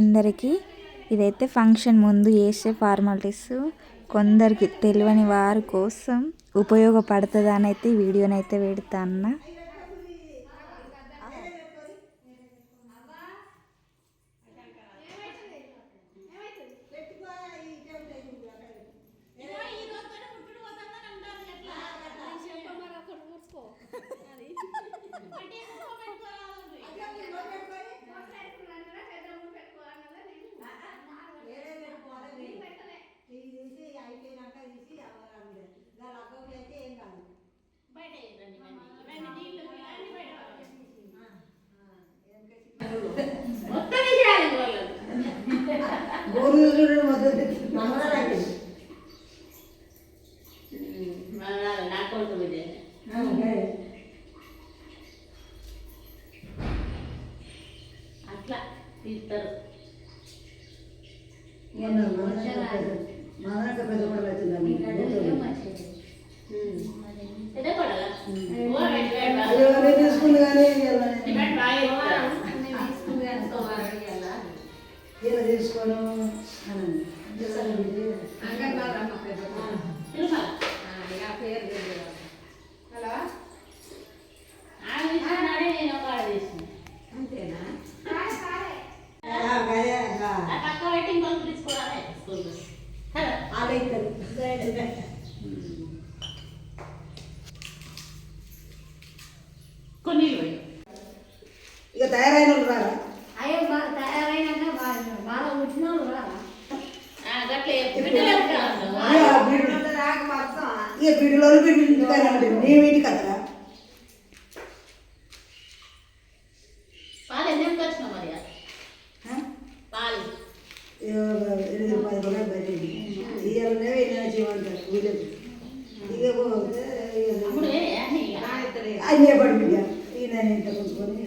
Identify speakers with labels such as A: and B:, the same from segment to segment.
A: అందరికీ ఇదైతే ఫంక్షన్ ముందు చేసే ఫార్మాలిటీస్. కొందరికి తెలియని వారి కోసం ఉపయోగపడుతుంది అని అయితే ఈ వీడియోని అయితే పెడతా అన్న
B: మొత్తం చేయాలి వాళ్ళు
C: గోరులు మొదలు మంగళారాయి
B: నా కొడుకు బిడ్డే అట్లా me
C: ఇక బీడులో బీడు ఇంటికానే ఉంటుంది నీ ఇంటికి అత్తరా
B: పాలు ఎన్ని వచ్చినావు మరి పాలు
C: ఎనిమిది పది రూపాయలు బయట ఇయ్యాలనే వెళ్ళిన చేయమంటారు ఊళ్ళకి ఇక పోతే
B: అప్పుడు వేరే అన్ని ఇక.
C: అన్నీ పడిపోయి ఈయన ఇంత కొనుక్కొని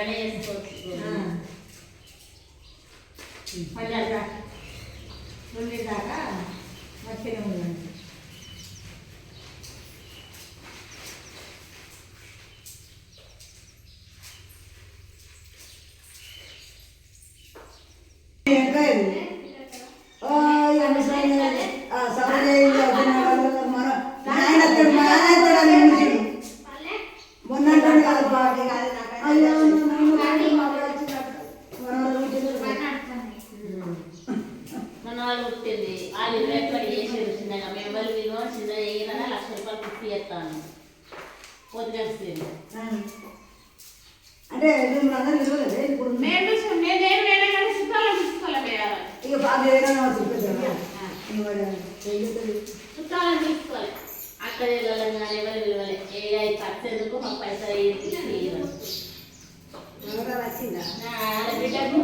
B: అదే అదే పని చేసుకోవచ్చు
C: పల్లెట రెండు దాకా మంచిగా ఉందండి ఇంకా అంటే ఇప్పుడు
B: మేము నేను వేరే కానీ చుట్టాలు తీసుకోవాలి
C: ఇక బాగా ఏదైనా.
B: చుట్టాలను తీసుకోవాలి అక్కడ వెళ్ళాలి కానీ ఎవరు విలువలే ఏ ఐదు ఖర్చు ఎందుకు మాకు
C: మనవరాలు వచ్చిందా?
B: బిడ్డకు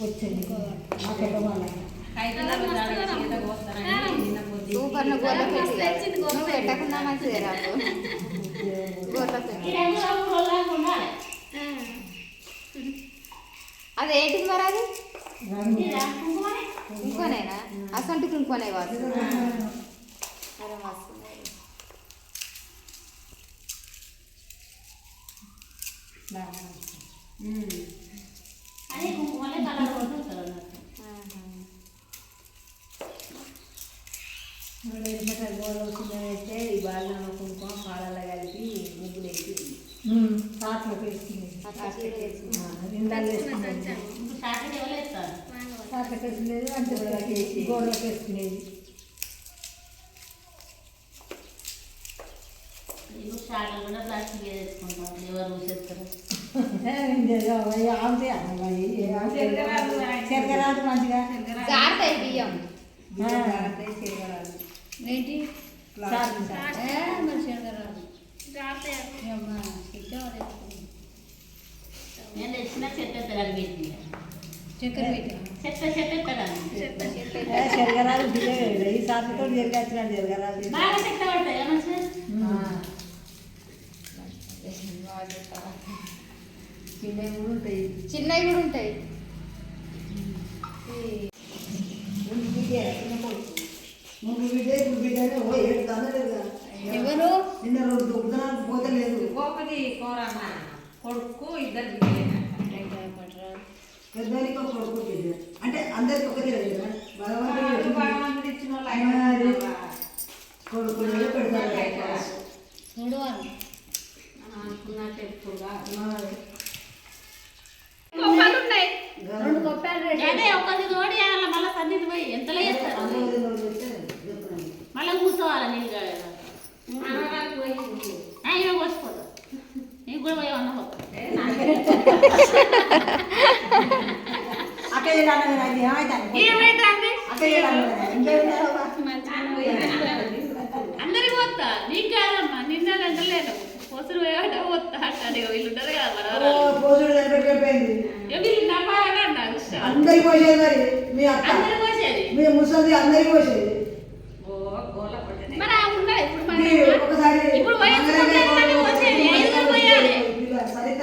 C: వచ్చింది. మా పెద్ద వాళ్ళకి
A: సూపర్ గోర్ల పెట్టి నువ్వు పెట్టకుండా మంచిదే రాకు గోర్ల పెట్టి
B: ఉండాలి.
A: అది ఏంటిది మరి అది? ఇంకోనేనా అసంటికి ఇంకోనే కాదు అరే మస్తు
B: అదే కుంకుమలే కలర్ కొట్టుకుంటారు అన్నట్టు
A: ఆహా.
D: వచ్చిందంటే ఈ బాల్లో కుంకుమ పాలల్లో కలిపి ముగ్గులు వేసి
A: చీర వేసుకుంది.
D: పాటలకు వేసుకునేది అంటే గోడలకు వేసుకునేది
B: షార్ట్ కూడా ప్లాస్టిక్ వేసుకుంటాం ఎవరు ఊసేస్తారు
D: శర్కరాలు మంచిగా
A: జారుతాయి బియ్యం
D: శర్కరాలు
E: ఏంటి
D: సాగు
E: ఏ, మరి శనగరాలు. ఏమ్మా, ఇచ్చావా
B: నేను తెచ్చిన చెత్త ఎత్తడానికి పెట్టింది
E: చక్కెర పెట్టా
B: చెత్త చెత్త ఎత్తడానికి
D: శర్కరాలు ఈ సార్తో జరిగచ్చినాడు శర్కరాలు
B: బాగా చెత్త పడతాయి
D: చిన్నవి కూడా ఉంటాయి.
E: చిన్నవి కూడా ఉంటాయి. ఎవరు?
C: నిన్న రోజు పోతలేదు.
D: ఒకటి కూర అన్న కొడుకు ఇద్దరు బిడ్డలేనా
C: పెద్దవానికి ఒక కొడుకు బిడ్డ అంటే అందరికి ఒకటి లేదు కదా
D: వాళ్ళు
C: భగవంతుడు
D: భగవంతుడు ఇచ్చిన వాళ్ళు
C: ఆయన
D: ఆయన
C: కొడుకు పెడతారు కదా.
E: చూడు అని
D: అనుకున్నట్టు ఎప్పుడుగా
E: కొప్పలు ఉన్నాయి రెండు కొప్పాలు రెడీ
B: అదే ఒకటి తోడి మళ్ళీ సన్నిధి పోయి ఎంతలో చేస్తారు. మళ్ళీ కూర్చోవాలి నీళ్ళు ఆయన పోసిపోతా. నీకు కూడా పోయి అన్న. అందరికి పోతా. నీకు కాదమ్మా నిన్న గంటలేదు పొసులు పోయాట పోతా ఇక వీళ్ళు ఉంటారు కదా మన వాళ్ళు.
C: అందరికి పోసేది మరి. మీ
B: పోసేది.
C: మీ ముసలి అందరికి పోసేది. ఒకసారి సరిత.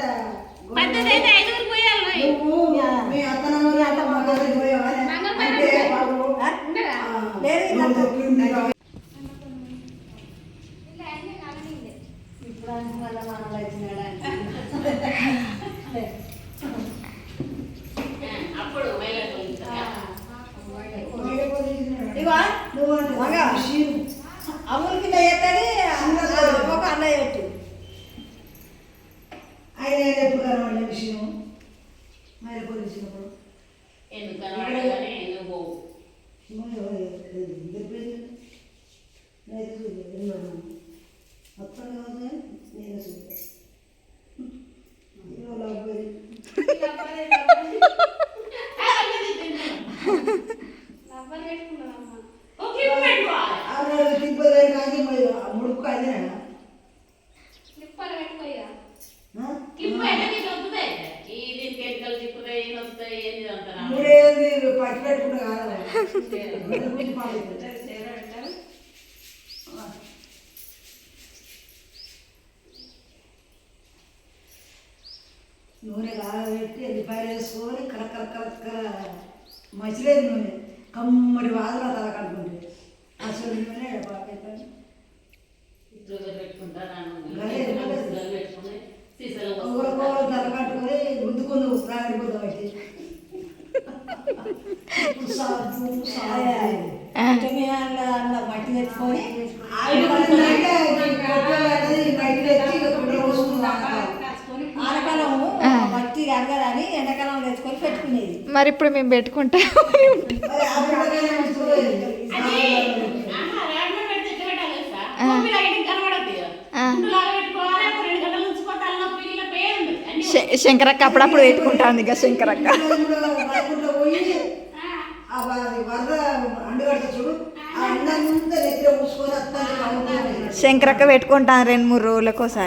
C: నువ్వు మీ అత్తనమ్మ అత్త మా దగ్గరికి పోయావా? అంటే ఇవా? నువ్వు
B: అంటారా?
C: మూడేది పట్టి పెట్టుకుంటా కాదు. నూనె కాగబెట్టి ఎల్లిపాయలు వేసుకొని కరకర కరకర మసిలేదు నూనె. కమ్మడి వాదన తల కడుకుంటే అసలు నూనె పాకైపోయి
D: మట్టి తెచ్చుకొని ఆనకాలము మట్టి అడగదని ఎండాకాలం తెచ్చుకొని పెట్టుకునేది.
A: మరి ఇప్పుడు మేము పెట్టుకుంటాం. శంకరక్క అప్పుడప్పుడు పెట్టుకుంటాంది ఇక శంకరక్క. శంకరక్క పెట్టుకుంటాను రెండు మూడు రోజులకు ఒకసారి